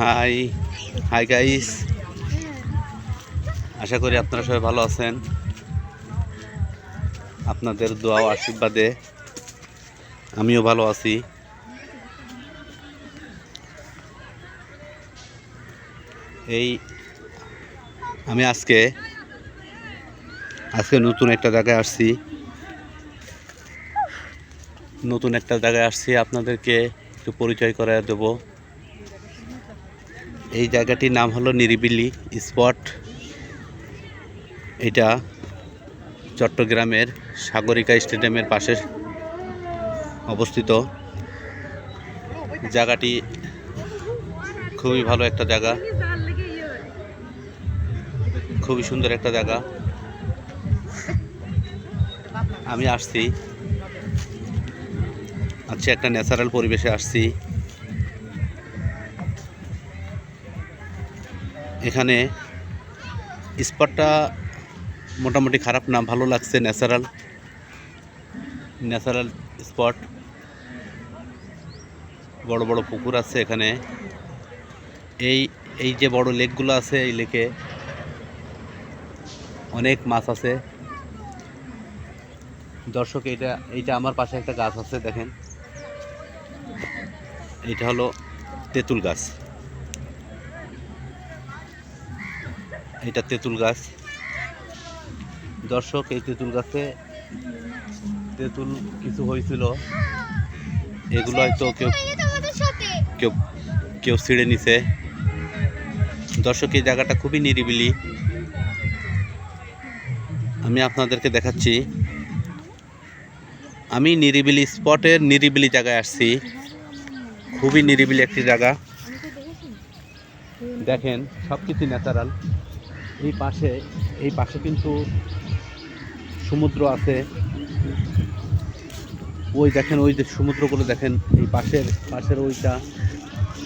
High hi guys আশা করি আপনারা সবাই ভালো আছেন। আপনাদের দোয়া আশীর্বাদে আমিও ভালো আছি। এই আমি আজকে আজকে নতুন একটা জায়গায় আসছি। নতুন একটা জায়গায় আসছি, আপনাদেরকে একটু পরিচয় করে দেব। এই জায়গাটির নাম হলো নিরিবিলি স্পট। এটা চট্টগ্রামের সাগরিকা স্টেডিয়ামের পাশে অবস্থিত। জায়গাটি খুবই ভালো একটা জায়গা। খুবই সুন্দর একটা জায়গা। আমি আসছি আচ্ছা একটা ন্যাচারাল পরিবেশে আসছি। এখানে স্পটটা মোটামুটি খারাপ না, ভালো লাগছে ন্যাচারাল ন্যাচারাল স্পট বড় বড় পুকুর আছে এখানে। এই এই যে বড় লেকগুলো আছে এই লেকে অনেক মাছ আছে। দর্শক, এইটা এইটা আমার পাশে একটা গাছ আছে, দেখেন। এইটা হলো তেঁতুল গাছ। এটা তেঁতুল গাছ। দর্শক, এই তেঁতুল গাছে তেঁতুল কিছু হয়েছিল। এগুলো হয়তো কেউ কেউ কেউ ছিঁড়ে নিছে। দর্শক, এই জায়গাটা খুবই নিরিবিলি। আমি আপনাদেরকে দেখাচ্ছি। আমি নিরিবিলি স্পটের নিরিবিলি জায়গায় আসছি। খুবই নিরিবিলি একটি জায়গা। দেখেন সব কিছু ন্যাচারাল। এই পাশে এই পাশে কিন্তু সমুদ্র আছে। ওই দেখেন, ওই যে সমুদ্রগুলো দেখেন, এই পাশের পাশের ওইটা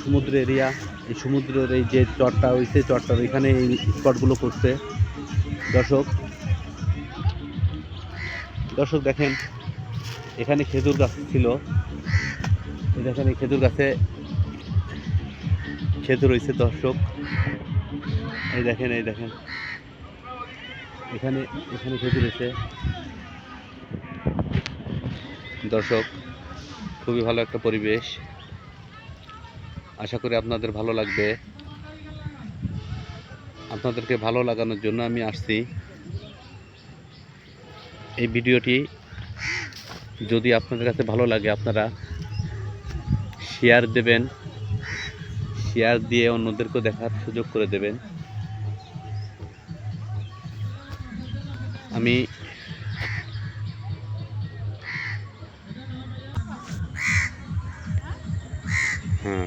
সমুদ্র এরিয়া। এই সমুদ্রের এই যে চরটা হয়েছে চরটার ওইখানে এই স্পটগুলো করছে। দর্শক দর্শক দেখেন, এখানে খেজুর গাছ ছিল। দেখেন এই খেজুর গাছে খেজুর রয়েছে দর্শক। এই দেখেন এই দেখেন। এখানে এখানে খেজুর রয়েছে। দর্শক, খুবই ভালো একটা পরিবেশ। আশা করি আপনাদের ভালো লাগবে। আপনাদেরকে ভালো লাগানোর জন্য আমি আসছি। এই ভিডিওটি যদি আপনাদের কাছে ভালো লাগে, আপনারা শেয়ার দেবেন শেয়ার দিয়ে অন্যদেরকে দেখার সুযোগ করে দেবেন। আমি হ্যাঁ।